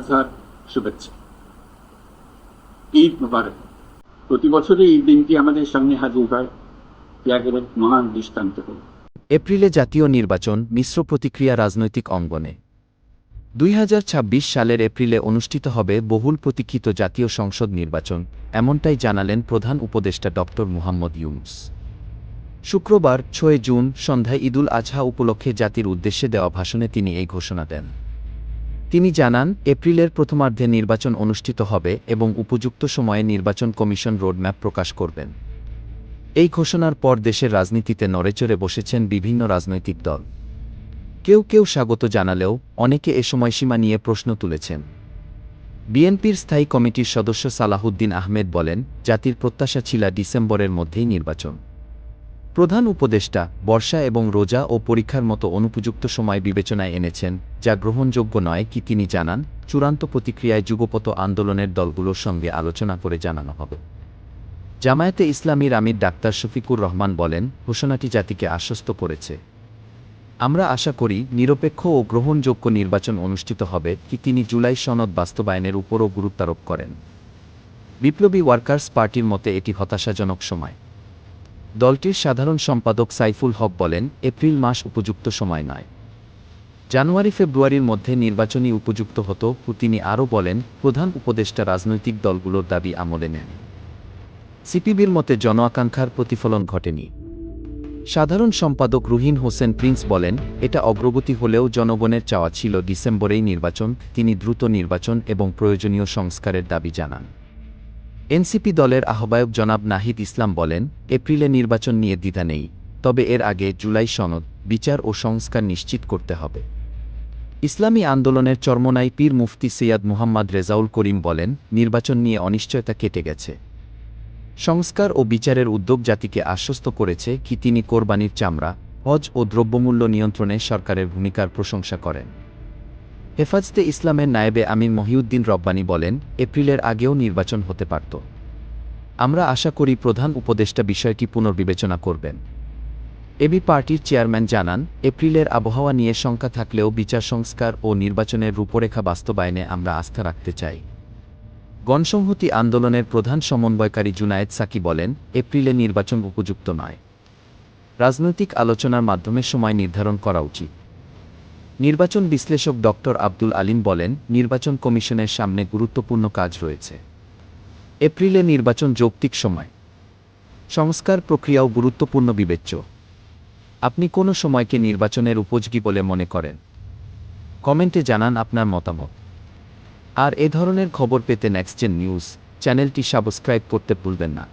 আজহার শুভেচ্ছা। ঈদ মুবারক। প্রতি বছরই এই দিনটি আমাদের সামনে হাজির হয়। ত্যাগের এক মহান দৃষ্টান্ত হল। এপ্রিলে জাতীয় নির্বাচন মিশ্র প্রতিক্রিয়া রাজনৈতিক অঙ্গনে। দুই হাজার ছাব্বিশ সালের এপ্রিলে অনুষ্ঠিত হবে বহুল প্রতীক্ষিত জাতীয় সংসদ নির্বাচন, এমনটাই জানালেন প্রধান উপদেষ্টা ড মুহাম্মদ ইউনুস। শুক্রবার, ছয় জুন, সন্ধ্যায় ঈদুল আজহা উপলক্ষে জাতির উদ্দেশ্যে দেওয়া ভাষণে তিনি এই ঘোষণা দেন। তিনি জানান, এপ্রিলের প্রথমার্ধে নির্বাচন অনুষ্ঠিত হবে এবং উপযুক্ত সময়ে নির্বাচন কমিশন রোডম্যাপ প্রকাশ করবেন। এই ঘোষণার পর দেশের রাজনীতিতে নড়েচড়ে বসেছেন বিভিন্ন রাজনৈতিক দল। কেউ কেউ স্বাগত জানালেও অনেকে এ সময়সীমা নিয়ে প্রশ্ন তুলেছেন। বিএনপির স্থায়ী কমিটির সদস্য সালাহুদ্দিন আহমেদ বলেন, জাতির প্রত্যাশা ছিল ডিসেম্বরের মধ্যেই নির্বাচন। প্রধান উপদেষ্টা বর্ষা এবং রোজা ও পরীক্ষার মতো অনুপযুক্ত সময় বিবেচনায় এনেছেন, যা গ্রহণযোগ্য নয় কি তিনি জানান, চূড়ান্ত প্রতিক্রিয়ায় যুগপত আন্দোলনের দলগুলোর সঙ্গে আলোচনা করে জানানো হবে। জামায়াতে ইসলামীর আমির ডাক্তার শফিকুর রহমান বলেন, ঘোষণাটি জাতিকে আশ্বস্ত করেছে। আমরা আশা করি নিরপেক্ষ ও গ্রহণযোগ্য নির্বাচন অনুষ্ঠিত হবে কি তিনি জুলাই সনদ বাস্তবায়নের উপরও গুরুত্বারোপ করেন। বিপ্লবী ওয়ার্কার্স পার্টির মতে এটি হতাশাজনক সময়। দলটির সাধারণ সম্পাদক সাইফুল হক বলেন, এপ্রিল মাস উপযুক্ত সময় নয়। জানুয়ারি ফেব্রুয়ারির মধ্যে নির্বাচনী উপযুক্ত হতো তিনি আরও বলেন, প্রধান উপদেষ্টা রাজনৈতিক দলগুলোর দাবি আমলে নেন। সিপিবির মতে জন আকাঙ্ক্ষার প্রতিফলন ঘটেনি। সাধারণ সম্পাদক রুহিন হোসেন প্রিন্স বলেন, এটা অগ্রগতি হলেও জনগণের চাওয়া ছিল ডিসেম্বরেই নির্বাচন, তিনি দ্রুত নির্বাচন এবং প্রয়োজনীয় সংস্কারের দাবি জানান। এনসিপি দলের আহ্বায়ক জনাব নাহিদ ইসলাম বলেন, এপ্রিলে নির্বাচন নিয়ে দ্বিধা নেই, তবে এর আগে জুলাই সনদ, বিচার ও সংস্কার নিশ্চিত করতে হবে। ইসলামী আন্দোলনের চরমনাই পীর মুফতি সৈয়াদ মুহাম্মদ রেজাউল করিম বলেন, নির্বাচন নিয়ে অনিশ্চয়তা কেটে গেছে। সংস্কার ও বিচারের উদ্যোগ জাতিকে আশ্বস্ত করেছে কি তিনি কোরবানির চামড়া, হজ ও দ্রব্যমূল্য নিয়ন্ত্রণে সরকারের ভূমিকার প্রশংসা করেন। হেফাজতে ইসলামের নায়েবে আমির মহিউদ্দিন রব্বানী বলেন, এপ্রিলের আগেও নির্বাচন হতে পারত। আমরা আশা করি প্রধান উপদেষ্টা বিষয়টি পুনর্বিবেচনা করবেন। এবি পার্টির চেয়ারম্যান জানান, এপ্রিলের আবহাওয়া নিয়ে শঙ্কা থাকলেও বিচার সংস্কার ও নির্বাচনের রূপরেখা বাস্তবায়নে আমরা আস্থা রাখতে চাই। গণসংহতি আন্দোলনের প্রধান সমন্বয়কারী জুনায়েদ সাকি বলেন, এপ্রিলে নির্বাচন উপযুক্ত নয়। রাজনৈতিক আলোচনার মাধ্যমে সময় নির্ধারণ করা উচিত। নির্বাচন বিশ্লেষক ডক্টর আব্দুল আলিম বলেন, নির্বাচন কমিশনের সামনে গুরুত্বপূর্ণ কাজ রয়েছে। এপ্রিলে নির্বাচন যৌক্তিক সময়। সংস্কার প্রক্রিয়াও গুরুত্বপূর্ণ বিবেচ্য। আপনি কোনো সময়কে নির্বাচনের উপযোগী বলে মনে করেন? কমেন্টে জানান আপনার মতামত। আর এ ধরনের খবর পেতে নেক্সট জেন নিউজ চ্যানেলটি সাবস্ক্রাইব করতে ভুলবেন না।